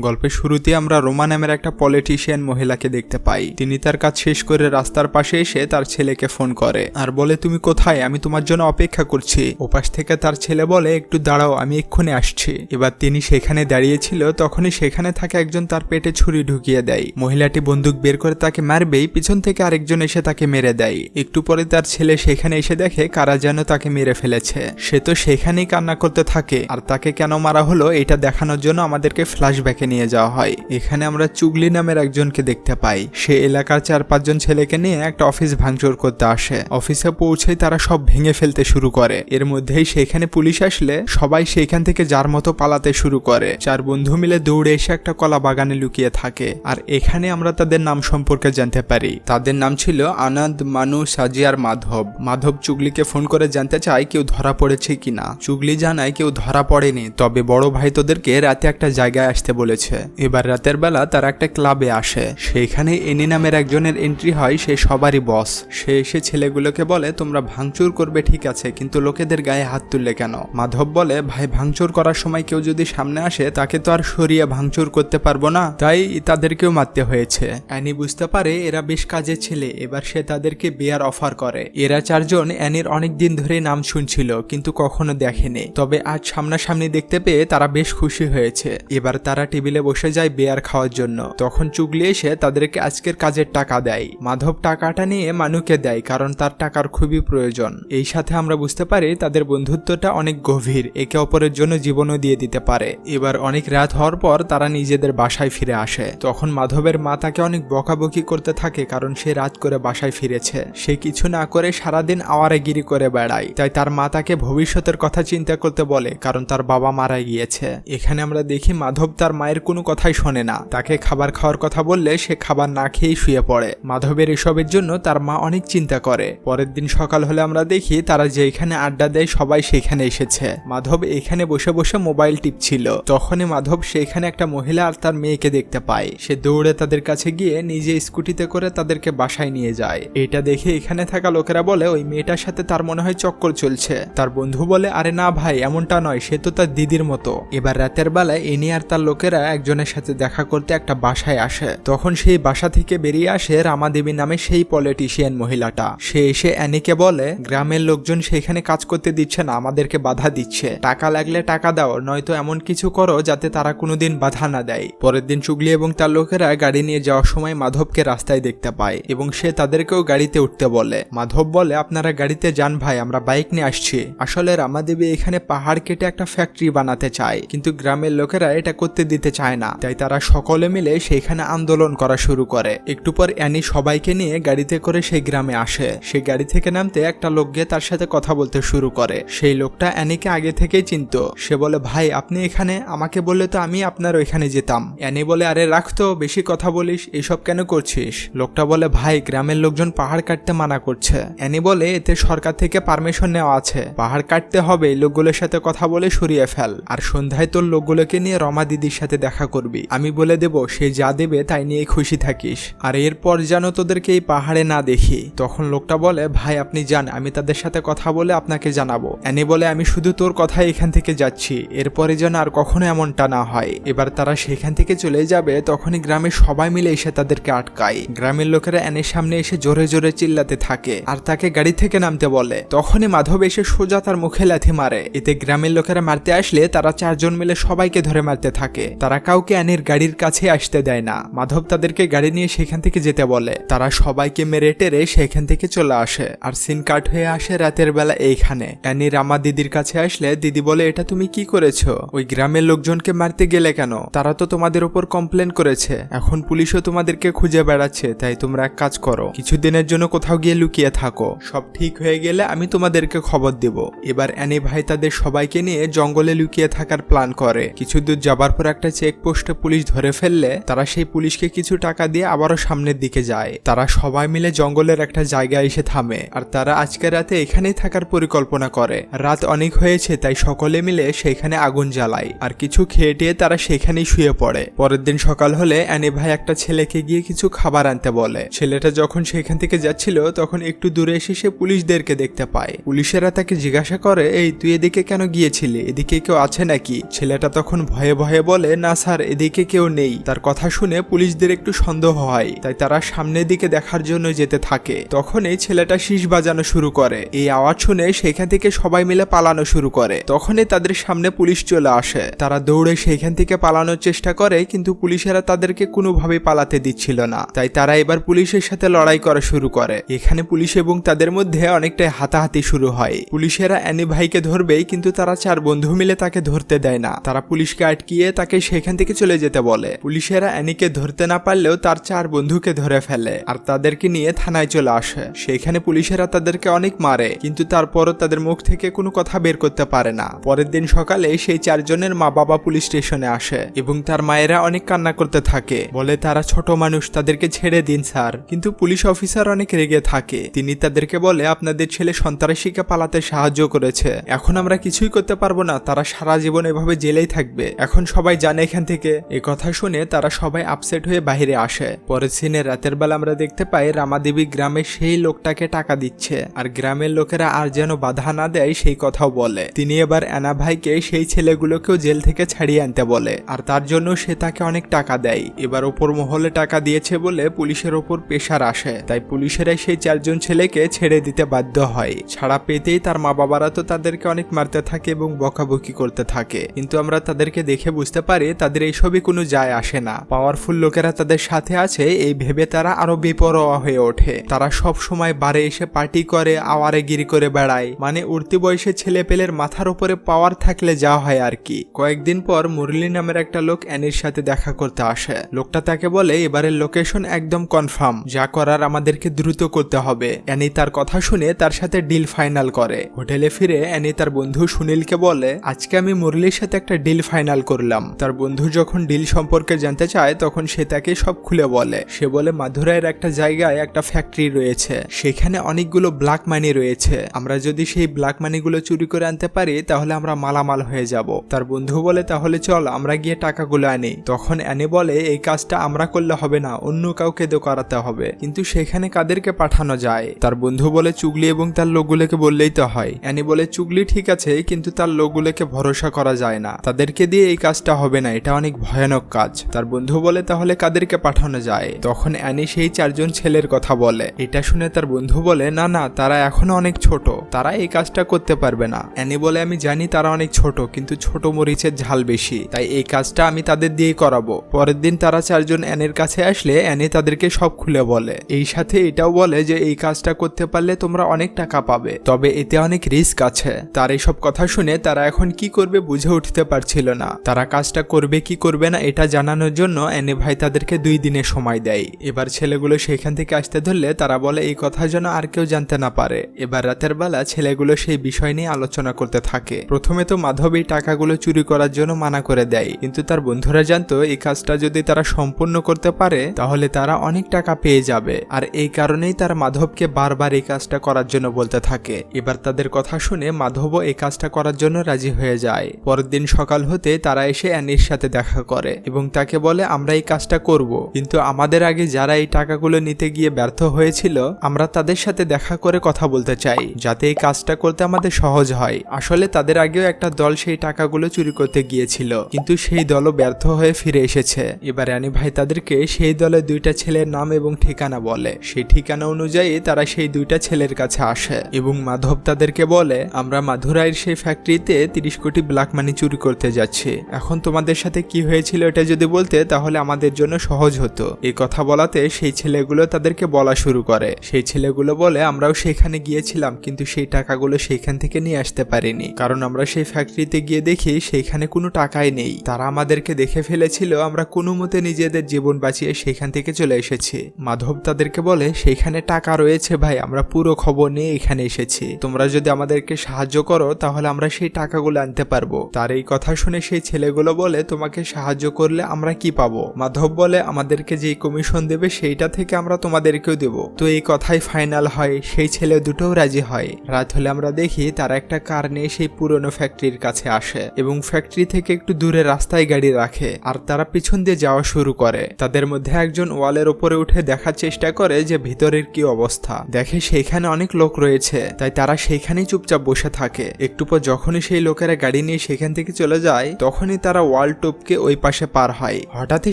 গল্পের শুরুতে আমরা রোমা নামের একটা পলিটিশিয়ান মহিলাকে দেখতে পাই। তিনি তার কাজ শেষ করে রাস্তার পাশে এসে তার ছেলেকে ফোন করে। আর বলে, তুমি কোথায়? আমি তোমার জন্য অপেক্ষা করছি। ওপাশ থেকে তার ছেলে বলে, একটু দাঁড়াও, আমি এক্ষুনি আসছি। এবার তিনি সেখানে দাঁড়িয়েছিল, তখনই সেখানে থাকা একজন তার পেটে ছুরি ঢুকিয়ে দেয়। মহিলাটি বন্দুক বের করে তাকে মারবেই, পিছন থেকে আরেকজন এসে তাকে মেরে দেয়। একটু পরে তার ছেলে সেখানে এসে দেখে, কারা যেন তাকে মেরে ফেলেছে? সে তো সেখানেই কান্না করতে থাকে। আর তাকে কেন মারা হলো, এটা দেখানোর জন্য আমাদেরকে ফ্ল্যাশব্যাকে নিয়ে যাওয়া হয়। এখানে আমরা চুগলি নামের একজনকে দেখতে পাই। সে এলাকার চার পাঁচজন ছেলেকে নিয়ে একটা অফিস ভাঙচুর করতে আসে। অফিসে পৌঁছেই তারা সব ভেঙে ফেলতে শুরু করে। এর মধ্যেই সেখানে পুলিশ আসলে সবাই সেখান থেকে যার মতো পালাতে শুরু করে। চার বন্ধু মিলে দৌড়ে এসে একটা কলা বাগানে লুকিয়ে থাকে। আর এখানে আমরা তাদের নাম সম্পর্কে জানতে পারি। তাদের নাম ছিল আনন্দ, মানু সাজিয়ার মাধব। মাধব চুগলিকে ফোন করে জানতে চায় কেউ ধরা পড়েছে কিনা। চুগলি জানায় কেউ ধরা পড়েনি, তবে বড় ভাই তোদেরকে রাতে একটা জায়গায় আসতে বলেছে। এবার রাতের বেলা তারা একটা ক্লাবে আসে। সেখানে এনি নামের একজনের এন্ট্রি হয়, সে সবারই বস সে এসে ছেলেগুলোকে বলে, তোমরা ভাঙচুর করবে, ঠিক আছে, কিন্তু লোকেদের গায়ে হাত তুললে কেন? মাধব বলে, ভাই, ভাঙচুর করার সময় কেউ যদি সামনে আসে, তাকে তো আর সরিয়ে ভাঙচুর করতে পারব না। তাই তাদেরকেও মারতে হয়েছে। অ্যানি বুঝতে পারে, এরা বেশ কাজের ছেলে। এবার সে তাদেরকে বিয়ার অফার করে। এরা চারজন অ্যানির অনেক দিন ধরে নাম শুনছিল, কিন্তু কখনো দেখেনি। তবে আজ সামনাসামনি দেখতে পেয়ে তারা বেশ খুশি হয়েছে। এবার তারা টেবিলে বসে যায় বিয়ার খাওয়ার জন্য। তখন চুগলি এসে তাদেরকে আজকের কাজের টাকা দেয়। মাধব টাকাটা নিয়ে মানুকে দেয় কারণ তার টাকার খুবই প্রয়োজন। এই সাথে আমরা বুঝতে পারি তাদের বন্ধুত্বটা অনেক গভীর, একে অপরের জন্য জীবনও দিয়ে দিতে পারে। এবার অনেক রাত হওয়ার পর তারা নিজেদের বাসায় ফিরে আসে। তখন মাধবের মা তাকে অনেক বকাবকি করতে থাকে কারণ সে রাত করে বাসায় ফিরেছে। সে কিছু না করে সারাদিন আওয়ারাগিরি করে বেড়ায়। তাই তার মা তাকে ভবিষ্যতের কথা চিন্তা করতে বলে কারণ তার বাবা মারা গিয়েছে। এখানে আমরা দেখি মাধব তার মায়ের কোনো কথাই শোনে না। তাকে খাবার খাওয়ার কথা বললে সে খাবার না খেয়েই শুয়ে পড়ে। মাধবের এসবের জন্য তার মা অনেক চিন্তা করে। পরের দিন সকাল হলে আমরা দেখি তারা যেখানে আড্ডা দেয় সবাই সেখানে এসেছে। মাধব এখানে বসে বসে মোবাইল টিপছিল। তখনই মাধব সেখানে একটা মহিলা আর তার মেয়েকে দেখতে পায়। সে দৌড়ে তাদের কাছে গিয়ে নিজে স্কুটিতে করে তাদেরকে বাসায় নিয়ে যায়। এটা দেখে এখানে থাকা লোকেরা বলে, ওই মেয়েটার সাথে তার মনে হয় চক্কর চলছে। তার বন্ধু বলে, আরে না ভাই, এমনটা নয়, সে তো তার দিদির মতো। এবার রাতের বেলায় এনি আর তার লোকেরা একজনের সাথে দেখা করতে একটা বাসায় আসে। তখন সেই বাসা থেকে বেরিয়ে আসে রামাদেবী নামে সেই পলিটিশিয়ান মহিলাটা। সে এসে অ্যানিকে বলে, গ্রামের লোকজন সেখানে কাজ করতে দিচ্ছে না, আমাদেরকে বাধা দিচ্ছে। টাকা লাগলে টাকা দাও, নয়তো এমন কিছু করো যাতে তারা কোনোদিন বাধা না দেয়। পরের দিন চুগলি এবং তার লোকেরা গাড়ি নিয়ে যাওয়ার সময় মাধবকে রাস্তায় দেখতে পায় এবং সে তাদেরকেও গাড়িতে উঠতে বলে। মাধব বলে, আপনারা গাড়িতে যান ভাই, আমরা বাইক নিয়ে আসছি। আসলে রামাদেবী এখানে পাহাড় কেটে একটা ফ্যাক্টরি বানাতে চায়, কিন্তু গ্রামের লোকেরা এটা করতে দিতে চায় না। তাই তারা সকলে মিলে সেখানে আন্দোলন করা শুরু করে। একটু পর অ্যানি সবাইকে নিয়ে গাড়িতে করে সেই গ্রামে আসে। সে গাড়ি থেকে নামতে একটা লোক গিয়ে তার সাথে কথা বলতে শুরু করে। সেই লোকটা অ্যানিকে আগে থেকেই চিনত। সে বলে, ভাই, আপনি এখানে? আমাকে বললে তো আমি আপনার ওইখানে যেতাম। অ্যানি বলে, আরে রাখতো বেশি কথা বলিস, এসব কেন করছিস? লোকটা বলে, ভাই, গ্রামের লোকজন পাহাড় কাটতে মানা করছে। অ্যানি বলে, এতে সরকার থেকে পারমিশন নেওয়া আছে। পাহাড় কাটতে হবে লোকগুলোর সাথে কথা বলে সরিয়ে ফেল। আর সন্ধ্যায় তোর লোকগুলোকে নিয়ে রমা দিদির সাথে দেখা করবি। আমি বলে দেব, সে যা দেবে তাই নিয়ে খুশি থাকিস। আর এরপর যেন তোদেরকে এই পাহাড়ে না দেখি। তখন লোকটা বলে, ভাই, আপনি যান, আমি তাদের সাথে কথা বলে আপনাকে জানাব। অ্যানি বলে, আমি শুধু তোর কথাই এখান থেকে যাচ্ছি। এরপরে যেন আর কখনো এমনটা না হয়। এবার তারা সেখান থেকে চলে যাবে, তখনই গ্রামের সবাই মিলে এসে তাদেরকে আটকায়। গ্রামের লোকেরা অ্যানের সামনে এসে জোরে জোরে চিল্লাতে থাকে আর তাকে গাড়ি থেকে নামতে বলে। তখনই মাধব এসে সোজা তার মুখে লাথি মারে। এতে গ্রামের লোকেরা মারতে আসলে তারা চারজন মিলে সবাইকে ধরে মারতে থাকে। তারা কাউকে অ্যানির গাড়ির কাছে আসতে দেয় না। মাধব তাদেরকে গাড়ি নিয়ে সেখান থেকে যেতে বলে। তারা সবাইকে মেরে টেরে সেখান থেকে চলে আসে। আর সিন কাট হয়ে আসে রাতের বেলা এইখানে। অ্যানি রামা দিদির কাছে আসলে, দিদি বলে, এটা তুমি কি করেছ? ওই গ্রামের লোকজনকে মারতে গেলে কেন? তারা তো তোমাদের উপর কমপ্লেন করেছে। এখন পুলিশও তোমাদেরকে খুঁজে বেড়াচ্ছে, তাই তোমরা এক কাজ করো। কিছুদিনের জন্য কোথাও গিয়ে লুকিয়ে থাকো। সব ঠিক হয়ে গেলে আমি তোমাদেরকে খবর দেব। এবার অ্যানি ভাই তাদের সবাইকে নিয়ে জঙ্গলে লুকিয়ে থাকার প্ল্যান করে। কিছু দূর যাবার পর একটা চেকপোস্টে পুলিশ ধরে ফেললে তারা সেই পুলিশকে কিছু টাকা দিয়ে আবারও সামনের দিকে যায়। তারা সবাই মিলে জঙ্গলের একটা জায়গায় এসে থামে আর তারা আজকে রাতে এখানেই থাকার পরিকল্পনা করে। রাত অনেক হয়েছে তাই সকলে মিলে সেখানে আগুন জ্বালায় আর কিছু খেয়ে টেয়ে তারা সেখানেই শুয়ে পড়ে। পরের দিন সকাল হলে অ্যানি ভাই একটা ছেলেকে গিয়ে কিছু খাবার আনতে বলে। ছেলেটা যখন সেখান থেকে যাচ্ছিল তখন একটু দূরে এসে সে পুলিশদেরকে দেখতে পায়। পুলিশেরা তাকে জিজ্ঞাসা করে, এই, তুই এদিকে কেন গিয়েছিলি? এদিকে কেউ আছে নাকি? ছেলেটা তখন ভয়ে ভয়ে বলে না, স্যার, এদিকে কেউ নেই। তার কথা শুনে পুলিশদের একটু সন্দেহ হয়। তাই তারা সামনের দিকে দেখার জন্য যেতে থাকে। তখন এই ছেলেটা শীষ বাজানো শুরু করে। এই আওয়াজ শুনে সেখান থেকে সবাই মিলে পালানো শুরু করে। তখনই তাদের সামনে পুলিশ চলে আসে। তারা দৌড়ে সেখান থেকে পালানোর চেষ্টা করে, কিন্তু পুলিশেরা তাদেরকে কোনোভাবেই পালাতে দিচ্ছিল না। তাই তারা এবার পুলিশের সাথে লড়াই করা শুরু করে। এখানে পুলিশ এবং তাদের মধ্যে অনেকটাই হাতাহাতি শুরু হয়। পুলিশেরা অ্যানি ভাইকে ধরবেই, কিন্তু তারা চার বন্ধু মিলে তাকে ধরতে দেয় না। তারা পুলিশকে আটকিয়ে তাকে সেখান থেকে চলে যেতে বলে। পুলিশেরা অ্যানিকে ধরতে না পারলেও তার চার বন্ধুকে ধরে ফেলে আর তাদেরকে নিয়ে থানায় চলে আসে। সেখানে পুলিশেরা তাদেরকে অনেক মারে, কিন্তু তারপরও তাদের মুখ থেকে কোনো কথা বের করতে পারে না। পরের দিন সকালে সেই চারজনের মা বাবা পুলিশ স্টেশনে আসে এবং তার মায়েরা অনেক কান্না করতে থাকে। বলে, তারা ছোট মানুষ, তাদেরকে ছেড়ে দিন, স্যার। কিন্তু পুলিশ অফিসার অনেক রেগে থাকে। তিনি তাদেরকে বলে, আপনাদের ছেলে সন্ত্রাসীকে পালাতে সাহায্য করেছে। এখন আমরা কিছুই করতে পারব না। তারা সারা জীবন এভাবে জেলেই থাকবে। এখন সবাই জানে এখান থেকে। এ কথা শুনে তারা সবাই আপসেট হয়ে বাইরে আসে। পরের সিনে রাতের বেলা আমরা দেখতে পাই রামাদেবী গ্রামে সেই লোকটাকে টাকা দিচ্ছে। আর গ্রামের লোকেরা আর যেন বাধা না দেয় সেই কথাও বলে। তিনি এবার অ্যানা ভাইকে সেই ছেলেগুলোকেও জেল থেকে ছাড়িয়ে আনতে বলে। আর তার জন্য সে তাকে অনেক টাকা দেয়। এবার ওপর মহলে টাকা দিয়েছে বলে পুলিশের ওপর প্রেশার আসে। তাই পুলিশেরা সেই চারজন ছেলেকে ছেড়ে দিতে বাধ্য হয়। ছাড়া পেতেই তার মা বাবারা তো তাদেরকে অনেক মারতে থাকে এবং বকাবকি করতে থাকে। কিন্তু আমরা তাদেরকে দেখে বুঝতে পারি তাদের এইসবই কোনো যায় আসে না। পাওয়ারফুল লোকেরা তাদের সাথে আছে, এই ভেবে তারা আরও বেপরোয়া হয়ে ওঠে। তারা সব সময় বারে এসে পার্টি করে, আওয়ারে গিরি করে বেড়ায়। মানে উঠতি বয়সে ছেলে পেলের মাথার উপরে পাওয়ার থাকলে যা হয় আর কি। কয়েকদিন পর মুরলি নামের একটা লোক অ্যানির সাথে দেখা করতে আসে। লোকটা তাকে বলে, এবারের লোকেশন একদম কনফার্ম যা করার আমাদেরকে দ্রুত করতে হবে। অ্যানি তার কথা শুনে তার সাথে ডিল ফাইনাল করে। হোটেলে ফিরে অ্যানি তার বন্ধু সুনীলকে বলে, আজকে আমি মুরলির সাথে একটা ডিল ফাইনাল করলাম। তার বন্ধু যখন ডিল সম্পর্কে জানতে চায়, তখন সে তাকে সব খুলে বলে। সে বলে মাধুরাইয়ের একটা জায়গায় একটা ফ্যাক্টরি রয়েছে। সেখানে অনেকগুলো ব্ল্যাক মানি রয়েছে। আমরা যদি সেই ব্ল্যাক মানিগুলো চুরি করে আনতে পারি, তাহলে আমরা মালামাল হয়ে যাব। তার বন্ধু বলে, তাহলে চল, আমরা গিয়ে টাকাগুলো আনি। তখন অ্যানি বলে, এই কাজটা আমরা করলে হবে না, অন্য কাউকে তো করাতে হবে। কিন্তু সেখানে কাদেরকে পাঠানো যায়? তার বন্ধু বলে, চুগলি এবং তার লোকগুলোকে বললেই তো হয়। অ্যানি বলে, চুগলি ঠিক আছে, কিন্তু তার লোকগুলোকে ভরসা করা যায় না। তাদেরকে দিয়ে এই কাজটা হবে না এটা অনেক ভয়ানক কাজ। তার বন্ধু বলে, তাহলে কাদেরকে পাঠানো যায়? তখন অ্যানি সেই চারজন ছেলের কথা বলে। এটা শুনে তার বন্ধু বলে, না না, তারা এখনও অনেক ছোট। তারা এই কাজটা করতে পারবে না। অ্যানি বলে, আমি জানি তারা অনেক ছোট, কিন্তু ছোট মরিচের ঝাল বেশি, তাই এই কাজটা আমি তাদের দিয়েই করাবো। পরের দিন তারা চারজন অ্যানের কাছে আসলে অ্যানি তাদেরকে সব খুলে বলে। এই সাথে এটাও বলে যে, এই কাজটা করতে পারলে তোমরা অনেক টাকা পাবে, তবে এতে অনেক রিস্ক আছে। তার এইসব কথা শুনে তারা এখন কি করবে বুঝে উঠতে পারছিল না। তারা কাজটা করবে কি করবে না, এটা জানানোর জন্য অ্যানি ভাই তাদেরকে দুই দিনে সময় দেয়। এবার ছেলেগুলো সেখান থেকে আসতে ধরলে তারা বলে, এই কথা যেন আর কেউ জানতে না পারে। এবার রাতের বেলা ছেলেগুলো সেই বিষয় নিয়ে আলোচনা করতে থাকে। প্রথমে তো মাধব এই টাকাগুলো চুরি করার জন্য মানা করে দেয়, কিন্তু তার বন্ধুরা জানতো, এই কাজটা যদি তারা সম্পূর্ণ করতে পারে, তাহলে তারা অনেক টাকা পেয়ে যাবে। আর এই কারণেই তার মাধবকে বারবার এই কাজটা করার জন্য বলতে থাকে। এবার তাদের কথা শুনে মাধবও এই কাজটা করার জন্য রাজি হয়ে যায়। পরের দিন সকাল হতে তারা এসে অ্যানির সাথে দেখা করে এবং তাকে বলে, আমরা এই কাজটা করব। কিন্তু আমাদের আগে যারা এই টাকাগুলো নিতে গিয়ে ব্যর্থ হয়েছিল, আমরা তাদের সাথে দেখা করে কথা বলতে চাই, যাতে এই কাজটা করতে আমাদের সহজ হয়। আসলে তাদের আগেও একটা দল সেই টাকাগুলো চুরি করতে গিয়েছিল, কিন্তু সেই দলও ব্যর্থ হয়ে ফিরে এসেছে। এবার রানী ভাই তাদেরকে সেই দলের দুইটা ছেলের নাম এবং ঠিকানা বলে। সেই ঠিকানা অনুযায়ী তারা সেই দুইটা ছেলের কাছে আসে এবং মাধব তাদেরকে বলে, আমরা মাধুরাইয়ের সেই ফ্যাক্টরিতে তিরিশ কোটি ব্ল্যাক মানি চুরি করতে যাচ্ছি। এখন তোমাদের সাথে কি হয়েছিল এটা যদি বলতে, তাহলে আমাদের জন্য সহজ হতো। এই কথা বলাতে সেই ছেলেগুলো তাদেরকে বলা শুরু করে। সেই ছেলেগুলো বলে, আমরাও সেখানে গিয়েছিলাম, কিন্তু সেই টাকাগুলো সেইখান থেকে নিয়ে আসতে পারিনি। কারণ আমরা সেই ফ্যাক্টরিতে গিয়ে দেখি, সেইখানে কোনো টাকাই নেই। তারা আমাদেরকে দেখে ফেলেছিল, আমরা কোনো মতে নিজেদের জীবন বাঁচিয়ে সেখান থেকে চলে এসেছি। মাধব তাদেরকে বলে সেইখানে টাকা রয়েছে ভাই, আমরা পুরো খবর নিয়ে এখানে এসেছি। তোমরা যদি আমাদেরকে সাহায্য করো, তাহলে আমরা সেই টাকাগুলো আনতে পারব। তার এই কথা শুনে সেই ছেলেগুলো বলে তোমাকে সাহায্য করলে আমরা কি পাবো? মাধব বলে, আমাদেরকে যে কমিশন দেবে, সেইটা থেকে আমরা তোমাদেরকেও দেব। তো এই কথাই ফাইনাল হয়। সেই ছেলে দুটোও রাজি হয়। রাত হলে আমরা দেখি তারা একটা কার নিয়ে সেই পুরনো ফ্যাক্টরির কাছে আসে এবং ফ্যাক্টরি থেকে একটু দূরে রাস্তায় গাড়ি রাখে আর তারা পিছন দিয়ে যাওয়া শুরু করে। তাদের মধ্যে একজন ওয়ালের উপরে উঠে দেখার চেষ্টা করে যে ভিতরের কি অবস্থা। দেখে সেইখানে অনেক লোক রয়েছে, তাই তারা সেইখানেই চুপচাপ বসে থাকে। একটু পর যখনই সেই লোকেরা গাড়ি নিয়ে সেখান থেকে চলে যায়, তখনই তারা ওয়াল টপকে ওই পাশে পার হয়। হঠাৎই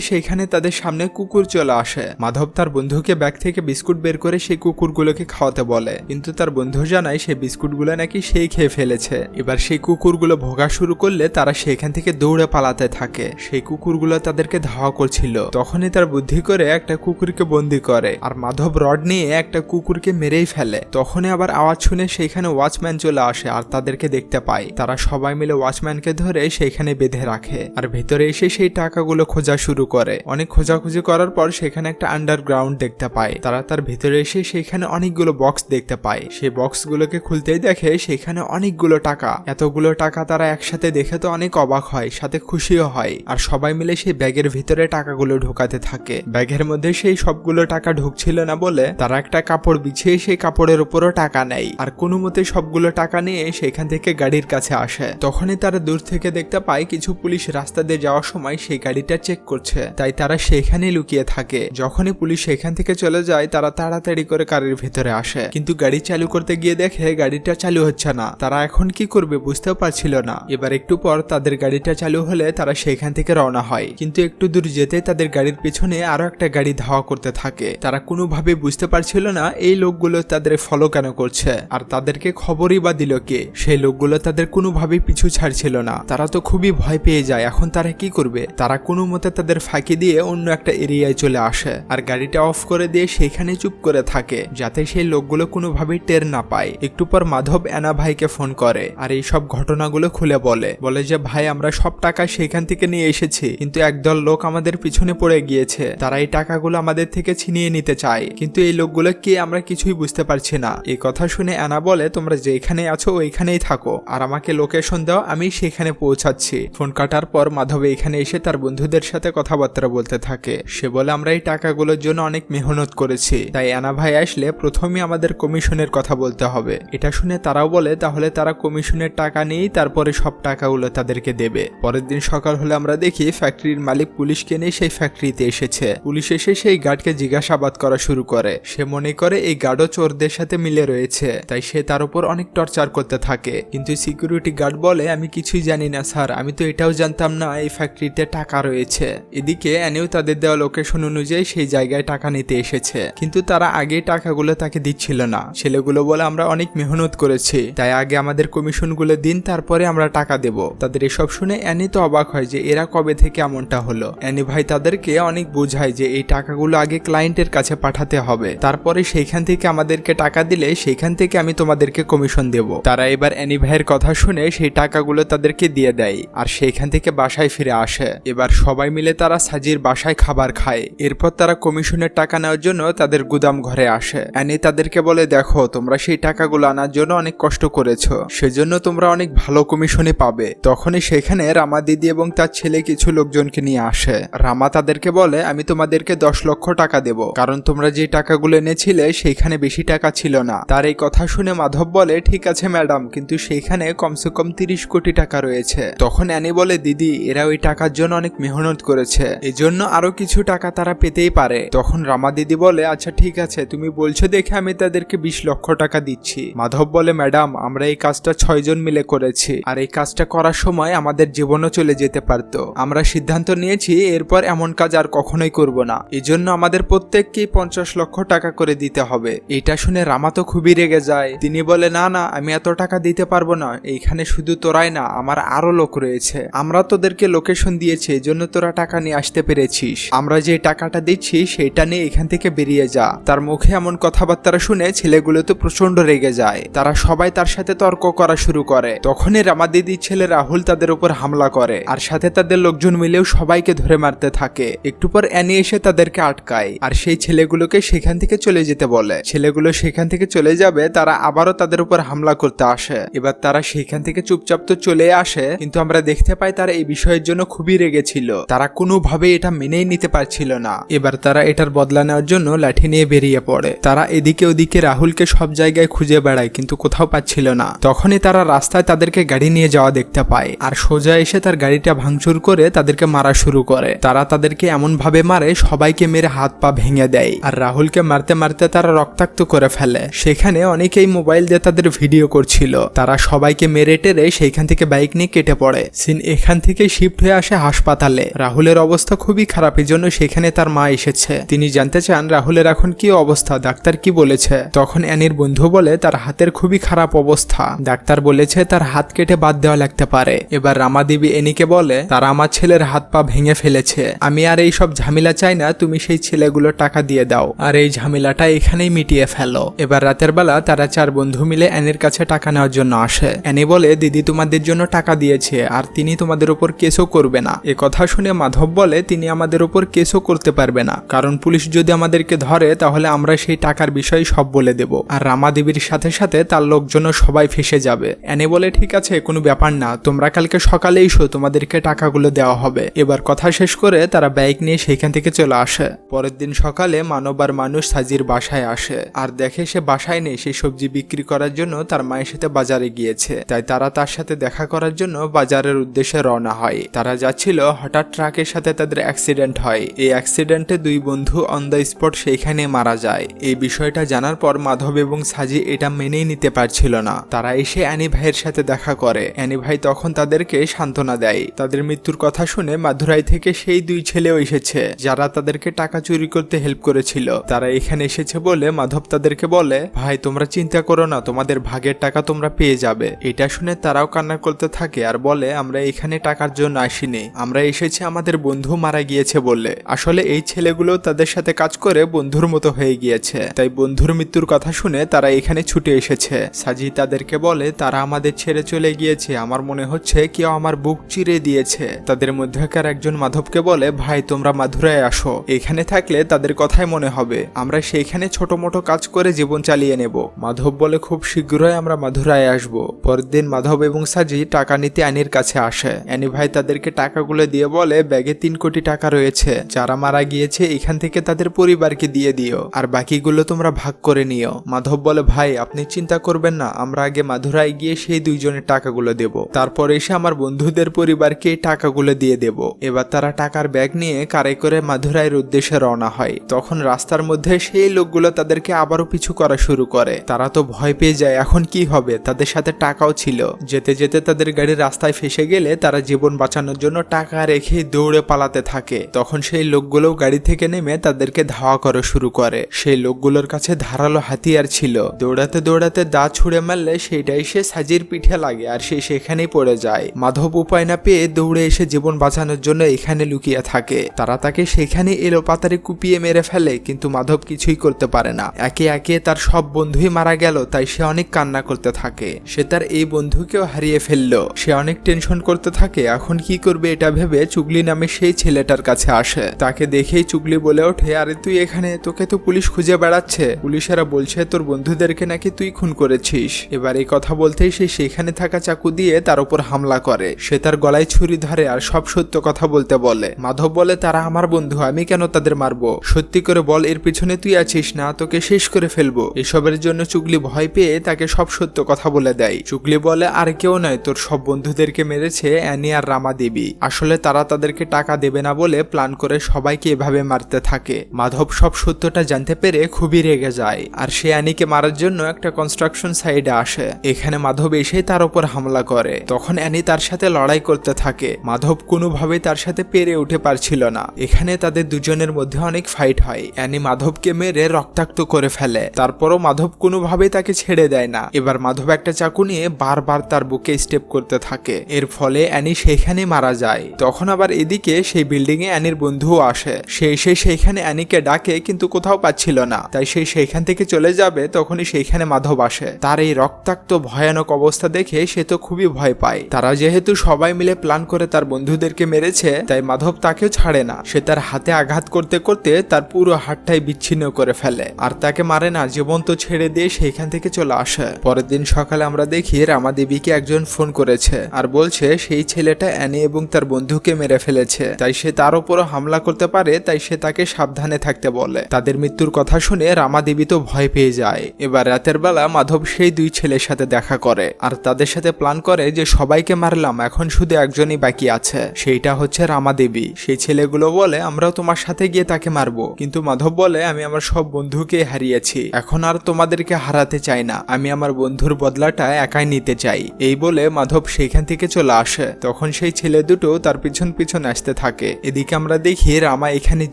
সেখানে তাদের সামনে কুকুর চলে আসে। মাধব তার বন্ধুকে ব্যাগ থেকে বিস্কুট বের করে সেই কুকুরগুলোকে খাওয়াতে বলে। কিন্তু তার বন্ধু জানায় সেই বিস্কুটগুলো নাকি সেই খেয়ে ফেলেছে। এবার সেই কুকুরগুলো ভোগা শুরু করলে তারা সেখান থেকে দৌড়ে পালাতে থাকে। সেই কুকুরগুলো তাদেরকে ধাওয়া করছিল। তখনই তার বুদ্ধি করে একটা কুকুরকে বন্দি করে। আর মাধব রড নিয়ে একটা কুকুরকে মেরেই ফেলে। তখনই আবার আওয়াজ শুনে সেইখানে ওয়াচম্যান চলে আসে আর তাদেরকে দেখতে পায়। তারা সবাই মিলে ওয়াচম্যানকে ধরে সেইখানে বেঁধে রাখে। আর ভেতরে এসে সেই টাকাগুলো খোঁজা শুরু করে। অনেক খোঁজাখুঁজি করার পর সেখানে একটা আন্ডারগ্রাউন্ড দেখতে পায়। তারা তার ভেতরে এসে সেখানে অনেকগুলো বক্স দেখতে পায়। সেই বক্সগুলোকে খুলতেই দেখে সেখানে অনেকগুলো টাকা। এতগুলো টাকা তারা একসাথে দেখে তো অনেক অবাক হয়, সাথে খুশিও হয়। আর সবাই মিলে সেই ব্যাগের ভিতরে টাকাগুলো ঢোকাতে থাকে। ব্যাগের মধ্যে সেই সবগুলো টাকা ঢুকছিল না বলে তারা একটা কাপড় বিছিয়ে সেই কাপড়ের উপরও টাকা নেয়। আর কোনো মতে সবগুলো টাকা নিয়ে সেখান থেকে গাড়ির কাছে আসে। তখনই তারা দূর থেকে দেখতে পায়, কিছু পুলিশ রাস্তা দিয়ে যাওয়ার সময় সেই গাড়িটা চেক করছে। তাই তারা সেখানে লুকিয়ে থাকে। যখনই পুলিশ সেখান থেকে চলে যায়, তারা তাড়াতাড়ি করে গাড়ির ভেতরে আসে। কিন্তু গাড়ি চালু করতে গিয়ে দেখে গাড়িটা চালু হচ্ছে না। তারা এখন কি করবে বুঝতেও পারছিল না। এবার একটু পর তাদের গাড়িটা চালু হলে তারা সেখান থেকে রওনা হয়। কিন্তু একটু দূর যেতে তাদের গাড়ির পিছনে আরও একটা গাড়ি ধাওয়া করতে থাকে। তারা কোনোভাবে বুঝতে পারছিল না, এই লোকগুলো তাদের ফলো কেন করছে? আর তাদেরকে খবরই বা দিল কে? সেই লোকগুলো তাদের কোনোভাবেই পিছু ছাড়ছিল না। তারা তো খুবই ভয় পেয়ে যায়। এখন তারা কি করবে? তারা কোনো মতে তাদের ফাঁকি দিয়ে অন্য একটা এরিয়ায় চলে আসে আর গাড়িটা অফ করে দিয়ে সেখানে চুপ করে থাকে, যাতে সেই লোকগুলো কোনোভাবেই টের না পায়। একটু পর মাধব অ্যানা ভাইকে ফোন করে আর এই সব ঘটনাগুলো খুলে বলে। বলে যে, ভাই, আমরা সব টাকা সেখান থেকে নিয়ে এসেছি, কিন্তু একদল লোক আমাদের পিছনে পড়ে গিয়েছে। তারা এই টাকাগুলো আমাদের থেকে ছিনিয়ে নিতে চায়। কিন্তু এই লোকগুলো কে আমরা কিছুই বুঝতে পারছি না। এই কথা শুনে অ্যানা বলে, তোমরা যেখানে আছো, ওইখানেই থাকো। আর আমাকে লোকেশন দাও, আমি সেখানে পৌঁছাচ্ছি। ফোন কাটার পর মাধব এখানে এসে তার বন্ধুদের সাথে কথাবার্তা বলতে থাকে। সে বলে, আমরা এই টাকাগুলোর জন্য অনেক মেহনত করেছি। তাই অ্যানা ভাই আসলে প্রথমে আমাদের কমিশনের কথা বলতে হবে। এটা শুনে তারাও বলে, তাহলে তারা কমিশনের টাকা নিয়েই তারপরে সব টাকাগুলো তাদেরকে দেবে। পরের দিন সকাল হলে আমরা দেখি ফ্যাক্টরির মালিক পুলিশকে নিয়ে সেই ফ্যাক্টরিতে এসেছে। পুলিশ এসে সেই গার্ডকে জিজ্ঞাসাবাদ করা শুরু করে। সে মনে করে এই গার্ডও চোরদের সাথে মিলে রয়েছে। তাই সে তার উপর অনেক টর্চার করতে থাকে। কিন্তু সিকিউরিটি গার্ড বলে, আমি কিছুই জানি না, স্যার। আমি তো এটাও জানতাম না, এই ফ্যাক্টরিতে টাকা রয়েছে। এদিকে এনেও তাদের দেওয়া লোকেশন অনুযায়ী সেই জায়গায় টাকা নিতে এসেছে। কিন্তু তারা আগে টাকাগুলো তাকে দিচ্ছিল না। ছেলেগুলো বলে, আমরা অনেক মেহনত করেছি। তাই আগে আমাদের কমিশনগুলো দিন, তারপরে আমরা টাকা দেব। তাদের এসব শুনে অ্যানি তো অবাক হয় যে এরা কবে থেকে এমনটা হলো। অ্যানি ভাই তাদেরকে অনেক বোঝায় যে এই টাকাগুলো আগে ক্লায়েন্টের কাছে পাঠাতে হবে। তারপরে সেইখান থেকে আমাদেরকে টাকা দিলে সেইখান থেকে আমি তোমাদেরকে কমিশন দেব। তারা এবার অ্যানি ভাইয়ের কথা শুনে সেই টাকাগুলো তাদেরকে দিয়ে দেয়। আর সেইখান থেকে বাসায় ফিরে আসে। এবার সবাই মিলে তারা সাজির বাসায় খাবার খায়। এরপর তারা কমিশনের টাকা নেওয়ার জন্য তাদের গুদাম ঘরে আসে। অ্যানি তাদেরকে বলে, দেখো, তোমরা সেই টাকাগুলো আনার জন্য অনেক কষ্ট করেছ। সেজন্য তোমরা অনেক ভালো কমিশনে পাবে। তখনই সেখানে রামা দিদি এবং তার ছেলে কিছু লোকজনকে নিয়ে আসে। রামা তাদেরকে বলে, আমি তোমাদেরকে দশ লক্ষ টাকা দেব। কারণ তোমরা যে টাকাগুলো এনেছিলে সেইখানে বেশি টাকা ছিল না। তার এই কথা শুনে মাধব বলে, ঠিক আছে, ম্যাডাম, কিন্তু সেইখানে কমসে কম তিরিশ কোটি টাকা রয়েছে। তখন অ্যানি বলে, দিদি এরা ওই টাকার জন্য অনেক মেহনত করেছে। এই জন্য আরও কিছু টাকা তারা পেতেই পারে। তখন রামা দিদি বলে আচ্ছা ঠিক আছে, তুমি বলছো দেখে আমি তাদেরকে বিশ লক্ষ টাকা দিচ্ছি। মাধব বলে, ম্যাডাম, আমরা এই কাজটা ছয়জন মিলে করেছি, আর এই কাজটা করার সময় আমাদের জীবনও চলে যেতে পারতো। আমরা সিদ্ধান্ত নিয়েছি, এরপর এমন কাজ আর কখনোই করব না। এই জন্য আমাদের প্রত্যেককেই পঞ্চাশ লক্ষ টাকা করে দিতে হবে। এটা শুনে রামা তো খুবই রেগে যায়। তিনি বলে, না না, আমি এত টাকা দিতে পারব না। এইখানে শুধু তোরাই না, আমার আরও লোক রয়েছে। আমরা তোদেরকে লোকেশন দিয়েছে জন্য তোরা টাকা নিয়ে আসতে পেরেছিস। আমরা যে টাকাটা দিচ্ছি, সেটা নিয়ে এখান থেকে বেরিয়ে যা। তার মুখে এমন কথাবার্তা শুনে ছেলেগুলো তো প্রচণ্ড রেগে যায়। তারা সবাই তার সাথে তর্ক করা শুরু করে। তখনই রামা দিদির ছেলে রাহুল তাদের উপর হামলা করে। আর সাথে তাদের লোকজন মিলেও সবাইকে ধরে মারতে থাকে। একটু পর অ্যানি এসে তাদেরকে আটকায়। আর সেই ছেলেগুলোকে সেখান থেকে চলে যেতে বলে। ছেলেগুলো সেখান থেকে চলে যাবে, তারা আবারও তাদের উপর হামলা করতে আসে। এবার তারা সেখান থেকে চুপচাপ তো চলে আসে, কিন্তু আমরা দেখতে পাই তারা এই বিষয়ের জন্য খুবই রেগেছিল। তারা কোনোভাবে এটা মেনেই নিতে পারছিল না। এবার তারা এটার বদলা নেওয়ার জন্য লাঠি নিয়ে বেরিয়ে পড়ে। তারা এদিকে ওদিকে রাহুলকে সব জায়গায় খুঁজে বেড়ায়, কিন্তু কোথাও পাচ্ছিল না। তখনই তারা রাস্তায় তাদেরকে গাড়ি নিয়ে যাওয়া দেখতে পায়। আর সোজা এসে তার গাড়িটা ভাঙচুর করে তাদেরকে মারা শুরু করে। তারা তাদেরকে এমন ভাবে মারে, সবাইকে মেরে হাত পা ভেঙে দেয়। আর রাহুলকে মারতে মারতে তারা রক্তাক্ত করে ফেলে। সেখানে অনেকেই মোবাইল দিয়ে তাদের ভিডিও করছিল। তারা সবাইকে মেরে টেরে সেইখান থেকে বাইক নিয়ে কেটে পড়ে। সিন এখান থেকে শিফট হয়ে আসে হাসপাতালে। রাহুলের অবস্থা খুবই খারাপ এই জন্য সেখানে তার মা এসেছে। তিনি জানতে চান, রাহুলের এখন কি অবস্থা? ডাক্তার কি বলেছে? তখন অ্যানির বন্ধু বলে, তার হাতের খুবই খারাপ অবস্থা। ডাক্তার বলেছে, তার হাত কেটে বাদ দেওয়া লাগতে পারে। এবার রামাদেবী এনিকে বলে, তারা আমার ছেলের হাত পা ভেঙে ফেলেছে। আমি আর এই সব ঝামেলা চাই না, তুমি সেই ছেলেগুলো টাকা দিয়ে দাও। আর এই ঝামেলাটা এখানেই মিটিয়ে ফেলো। এবার রাতের বেলা তারা চার বন্ধু মিলে অ্যানির কাছে টাকা নেওয়ার জন্য আসে। অ্যানি বলে, দিদি তোমাদের জন্য টাকা দিয়েছে, আর তিনি তোমাদের উপর কেসও করবে না। এ কথা শুনে মাধব বলে, তিনি আমাদের উপর কেসও করতে পারবে না। কারণ পুলিশ যদি আমাদেরকে ধরে, তাহলে আমরা সেই টাকার বিষয়ে সব বলে দেব। আর রামাদেবীর সাথে সাথে তার লোকজনও সবাই ফেসে যাবে। অ্যানি বলে, ঠিক আছে, কোনো ব্যাপার না। তোমরা কালকে সকালে এসো, তোমাদেরকে টাকাগুলো দেওয়া হবে। এবার কথা শেষ করে তারা বাইক নিয়ে সেখান থেকে চলে আসে। পরের দিন সকালে মানব আর মানুষ সাজির বাসায় আসে। আর দেখে সে বাসায় নেই, সেই সবজি বিক্রি করার জন্য তার মায়ের সাথে বাজারে গিয়েছে। তাই তারা তার সাথে দেখা করার জন্য বাজারের উদ্দেশ্যে রওনা হয়। তারা যাচ্ছিল, হঠাৎ ট্রাকের সাথে তাদের অ্যাক্সিডেন্ট হয়। এই অ্যাক্সিডেন্টে দুই বন্ধু অন দ্য স্পট সেইখানে মারা যায়। এই বিষয়টা জানার পর মাধব এবং সাজি এটা মেনেই নিতে পারছিল না। তারা এসে অ্যানি ভাইয়ের সাথে দেখা করে। অ্যানি ভাই তখন তাদেরকে সান্ত্বনা দেয়। তাদের মৃত্যুর কথা শুনে মাধুরাই থেকে সেই দুই ছেলেও এসেছে, যারা তাদেরকে টাকা চুরি করতে হেল্প করেছিল। তারা এখানে এসেছে বলে মাধব তাদেরকে বলে, ভাই, তোমরা চিন্তা করো না, তোমাদের ভাগের টাকা তোমরা পেয়ে যাবে। এটা শুনে তারাও কান্না করতে থাকে আর বলে, আমরা এখানে টাকার জন্য আসিনি। আমরা এসেছি আমাদের বন্ধু মারা গিয়েছে বললে আসলে এই ছেলেগুলো তাদের সাথে কাজ করে বন্ধুর মতো হয়ে গিয়েছে। তাই বন্ধুর মৃত্যুর কথা শুনে তারা এখানে ছুটে এসেছে। সাজি তাদেরকে বলে, তারা আমাদের ছেড়ে চলে গিয়েছে। আমার মনে হচ্ছে কেউ আমার বুক চিরে দিয়েছে। তাদের মধ্যেকার একজন মাধবকে বলে, ভাই, তোমরা মাধুরায় আসো। এখানে থাকলে তাদের কথাই মনে হবে। আমরা সেইখানে ছোট মোটো কাজ করে জীবন চালিয়ে নেব। মাধব বলে, খুব শীঘ্রই আমরা মাধুরায় আসব। পরের দিন মাধব এবং সাজি টাকা নিতে অ্যানির কাছে আসে। অ্যানি ভাই তাদেরকে টাকাগুলো দিয়ে বলে, ব্যাগে তিন কোটি টাকা রয়েছে। যারা মারা গিয়েছে, এখান থেকে তাদের পরিবারকে দিয়ে দিও। আর বাকিগুলো তোমরা ভাগ করে নিও। মাধব বলে, ভাই, আপনি চিন্তা করবেন না। আমরা আগে মাধুরায় গিয়ে সেই দুইজনের টাকাগুলো দেব। তারপর এসে আমার বন্ধুদের পরিবারকে টাকাগুলো দিয়ে দেব। এবার তারা টাকার ব্যাগ নিয়ে কারে করে মাধুরাইয়ের উদ্দেশ্যে রওনা হয়। তখন রাস্তার মধ্যে সেই লোকগুলো তাদেরকে আবারও পিছু করা শুরু করে। তারা তো ভয় পেয়ে যায়, এখন কি হবে? তাদের সাথে টাকাও ছিল। যেতে যেতে তাদের গাড়ি রাস্তায় ফেসে গেলে তারা জীবন বাঁচানোর জন্য টাকা রেখে দৌড়ে পালাতে থাকে। তখন সেই লোকগুলো গাড়ি থেকে নেমে তাদেরকে ধাওয়া করা শুরু করে। সেই লোকগুলোর কাছে ধারালো হাতিয়ার ছিল। দৌড়াতে দৌড়াতে দা ছুঁড়ে মারলে সেইটাই সে সাজির পিঠে লাগে আর সে সেখানেই পড়ে যায়। মাধব উপায় না পেয়ে দৌড়ে এসে জীবন বাঁচানোর জন্য এখানে লুকিয়ে থাকে। তারা তাকে সেখানে এলো পাতারে কুপিয়ে মেরে ফেলে, কিন্তু মাধব কিছুই করতে পারে না। একে একে তার সব বন্ধুই মারা গেল, তাই সে অনেক কান্না করতে থাকে। সে তার এই বন্ধুকেও হারিয়ে ফেলল। সে অনেক টেনশন করতে থাকে এখন কি করবে এটা ভেবে চুগলি নামে সেই ছেলেটার কাছে আসে। তাকে দেখেই চুগলি বলে ওঠে, আরে তুই এখানে, তোকে তো পুলিশ খুঁজে বেড়াচ্ছে। পুলিশেরা বলছে তোর বন্ধুদেরকে নাকি তুই খুন করেছিস। এবার এই কথা বলতেই সে সেখানে থাকা চাকু দিয়ে তার উপর হামলা করে। সে তার গলায় ছুরি ধরে আর সব সত্য কথা বলতে বলে। মাধব বলে, তারা আমার বন্ধু, আমি কেন তাদের মারবো? সত্যি করে বল, এর পিছনে তুই আছিস না? তোকে শেষ করে ফেলব। এসবের জন্য চুগলি ভয় পেয়ে তাকে সব সত্য কথা বলে দেয়। চুগলি বলে, আর কেউ নয়, তোর সব বন্ধুদেরকে মেরেছে, অ্যানি আর রামা দেবী। আসলে তারা তাদেরকে টাকা দেবে না বলে প্ল্যান করে সবাইকে এভাবে মারতে থাকে। মাধব সব সত্যটা জানতে পেরে খুবই রেগে যায়। আর সে অ্যানিকে মারার জন্য একটা কনস্ট্রাকশন সাইডে আসে। এখানে মাধব এসে তার উপর হামলা করে। তখন অ্যানি তার সাথে লড়াই করতে থাকে। মাধব কোনোভাবে তার সাথে পেরে উঠে পারছিল না। এখানে তাদের দুজনের মধ্যে অনেক ফাইট হয়। অ্যানি মাধবকে মেরে রক্তাক্ত করে ফেলে। তারপরও মাধব কোনোভাবেই তাকে ছেড়ে দেয় না। এবার মাধব একটা চাকু নিয়ে বারবার তার বুকে স্টেপ করতে থাকে। এর ফলে অ্যানি সেখানে মারা যায়। তখন আবার এদিকে সেই বিল্ডিং এ অ্যানির বন্ধুও আসে। সে এসে সেইখানে অ্যানিকে ডাকে, কিন্তু কোথাও পাচ্ছিল না। তাই সে সেইখান থেকে চলে যাবে, তখনই সেইখানে মাধব আসে। তার এই রক্তাক্ত, ভয়ানক অবস্থা দেখে সে তো খুবই ভয় পায়। তারা যেহেতু সবাই মিলে প্ল্যান করে তার বন্ধুদেরকে মেরেছে, তাই মাধব তাকেও ছাড়ে না। সে তার হাতে আঘাত করতে করতে তার পুরো হাতটাই বিচ্ছিন্ন করে ফেলে। আর তাকে মারে না, জীবন্ত ছেড়ে দিয়ে সেইখান থেকে চলে আসে। পরের দিন সকালে আমরা দেখি রামাদেবীকে একজন ফোন করেছে। আর বলছে, সেই ছেলেটা অ্যানি এবং তার বন্ধুকে মেরে ফেলেছে। তাই সে তার উপরও হামলা করতে পারে, তাই সে তাকে সাবধানে থাকতে বলে। তাদের মৃত্যুর কথা শুনে রামা দেবী তো ভয় পেয়ে যায়। এবার রাতের বেলা মাধব সেই দুই ছেলের সাথে দেখা করে আর তাদের সাথে প্ল্যান করে যে সবাইকে মারলাম, এখন শুধু একজনই বাকি আছে। সেইটা হচ্ছে রামা দেবী সেই ছেলেগুলো বলে, আমরাও তোমার সাথে গিয়ে তাকে মারবো। কিন্তু মাধব বলে, আমি আমার সব বন্ধুকে হারিয়েছি। এখন আর তোমাদেরকে হারাতে চাই না। আমি আমার বন্ধুর বদলাটা একাই নিতে চাই। এই বলে মাধব সেইখান থেকে চলে আসে। তখন সেই ছেলে দুটো তার পিছন পিছন আসতে থাকে। এদিকে আমরা দেখি রামা এখানে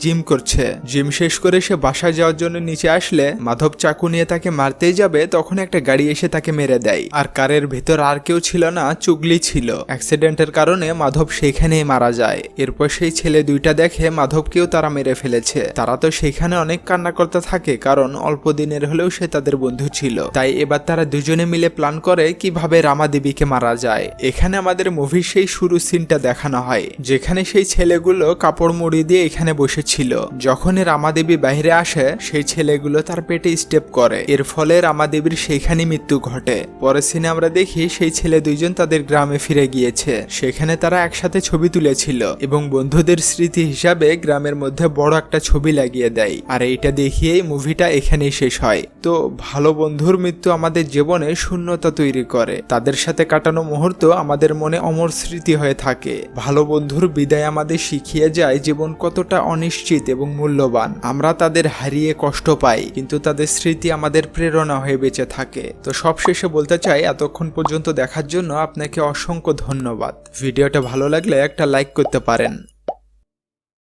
জিম করছে। জিম শেষ করে সে বাসায় যাওয়ার জন্য নিচে আসলে মাধব চাকু নিয়ে তাকে মারতেই যাবে, তখন একটা গাড়ি এসে তাকে মেরে দেয়। আর কারের ভেতর আর কেউ ছিল না, চুগলি ছিল। অ্যাক্সিডেন্টের কারণে মাধব সেখানেই মারা যায়। এরপর সেই ছেলে দুইটা দেখে মাধবকেও তারা মেরে ফেলেছে। তারা তো সেখানে অনেক কান্না করতে থাকে, কারণ অল্প দিনের হলেও সে তাদের বন্ধু ছিল। তাই এবার তারা দুজনে মিলে প্ল্যান করে কীভাবে রামা দেবীকে মারা যায়। এখানে আমাদের মুভির সেই শুরু সিনটা দেখানো হয়, যেখানে সেই ছেলেগুলো কাপড় মুড়ি দিয়ে এখানে বসেছিল। যখনই রামা দেবী বাইরে আসে, সেই ছেলেগুলো তার পেটে স্টেপ করে। এর ফলে রামা দেবীর সেইখানে মৃত্যু ঘটে। পরের সিনে আমরা দেখি, সেই ছেলে দুইজন তাদের গ্রামে ফিরে গিয়েছে। সেখানে তারা একসাথে ছবি তুলেছিল এবং বন্ধুদের স্মৃতি হিসাবে গ্রামের মধ্যে বড় একটা ছবি লাগিয়ে দেয়। আর এইটা দেখিয়েই মুভিটা এখানেই শেষ হয়। তো ভালো বন্ধুর মৃত্যু আমাদের জীবনে শূন্যতা তৈরি করে। তাদের সাথে কাটানো মুহূর্ত আমাদের মনে অমর স্মৃতি হয়ে থাকে। ভালো বন্ধুর বিদায় আমাদের শিখিয়ে যায় জীবন কতটা অনিশ্চিত এবং মূল্যবান। আমরা তাদের হারিয়ে কষ্ট পাই, কিন্তু তাদের স্মৃতি আমাদের প্রেরণা হয়ে বেঁচে থাকে। তো সবশেষে বলতে চাই, এতক্ষণ পর্যন্ত দেখার জন্য আপনাকে অসংখ্য ধন্যবাদ। ভিডিওটা ভালো লাগলে একটা লাইক করতে পারেন।